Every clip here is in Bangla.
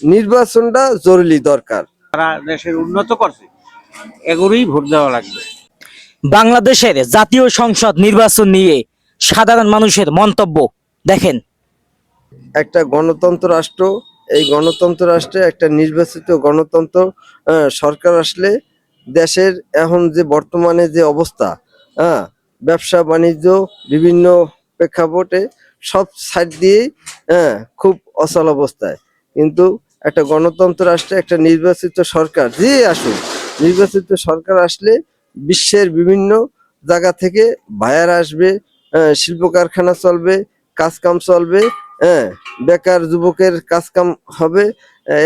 নির্বাচনটা জরুরি দরকার। তারা দেশের উন্নত করছে এগুলোই ভোট দেওয়া লাগবে। বাংলাদেশের জাতীয় সংসদ নির্বাচন নিয়ে সাধারণ মানুষের মন্তব্য দেখেন। একটা গণতন্ত্র রাষ্ট্র এই গণতন্ত্র রাষ্ট্রে একটা নির্বাচিত গণতন্ত্র আহ, সরকার আসলে দেশের এখন যে বর্তমানে যে অবস্থা হ্যাঁ ব্যবসা বাণিজ্য বিভিন্ন প্রেক্ষাপটে সব সাইড দিয়েই হ্যাঁ খুব অচল অবস্থায়। কিন্তু একটা গণতন্ত্র রাষ্ট্রে একটা নির্বাচিত সরকার। যে আসুক নির্বাচিত সরকার আসলে বিশ্বের বিভিন্ন জায়গা থেকে ভায়ার আসবে শিল্প কারখানা চলবে কাজকাম চলবে হ্যাঁ বেকার যুবকের কাজকাম হবে।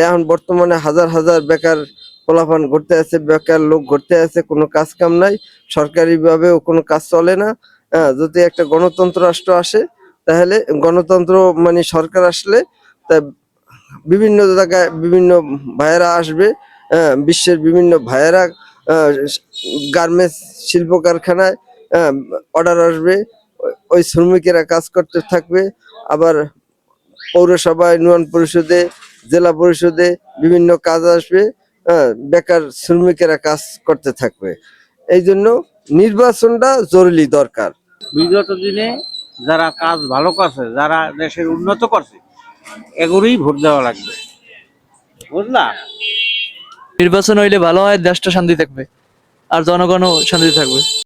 এখন বর্তমানে হাজার হাজার বেকার পোলাপান ঘটতে আছে, বেকার লোক ঘটতে আছে, কোনো কাজ কাম নাই, সরকারিভাবেও কোনো কাজ চলে না। যদি একটা গণতন্ত্র রাষ্ট্র আসে, তাহলে গণতন্ত্র মানে সরকার আসলে তা বিভিন্ন জায়গায় বিভিন্ন ভাইয়েরা আসবে হ্যাঁ বিশ্বের বিভিন্ন ভাইয়েরা গার্মেন্টস শিল্প কারখানায় অর্ডার আসবে, ওই- শ্রমিকেরা কাজ করতে থাকবে, আবার পৌরসভায় ইউনিয়ন পরিষদে, জেলা পরিষদে বিভিন্ন কাজ আসবে হ্যাঁ বেকার শ্রমিকেরা কাজ করতে থাকবে। এই জন্য নির্বাচনটা জরুরি দরকার। বিগত দিনে যারা কাজ ভালো করছে, যারা দেশের উন্নত করছে এগুলোই ভোট দেওয়া লাগবে। বুঝলা নির্বাচন হইলে ভালো হয় দেশটা শান্তি থাকবে। আর জনগণও শান্তি থাকবে।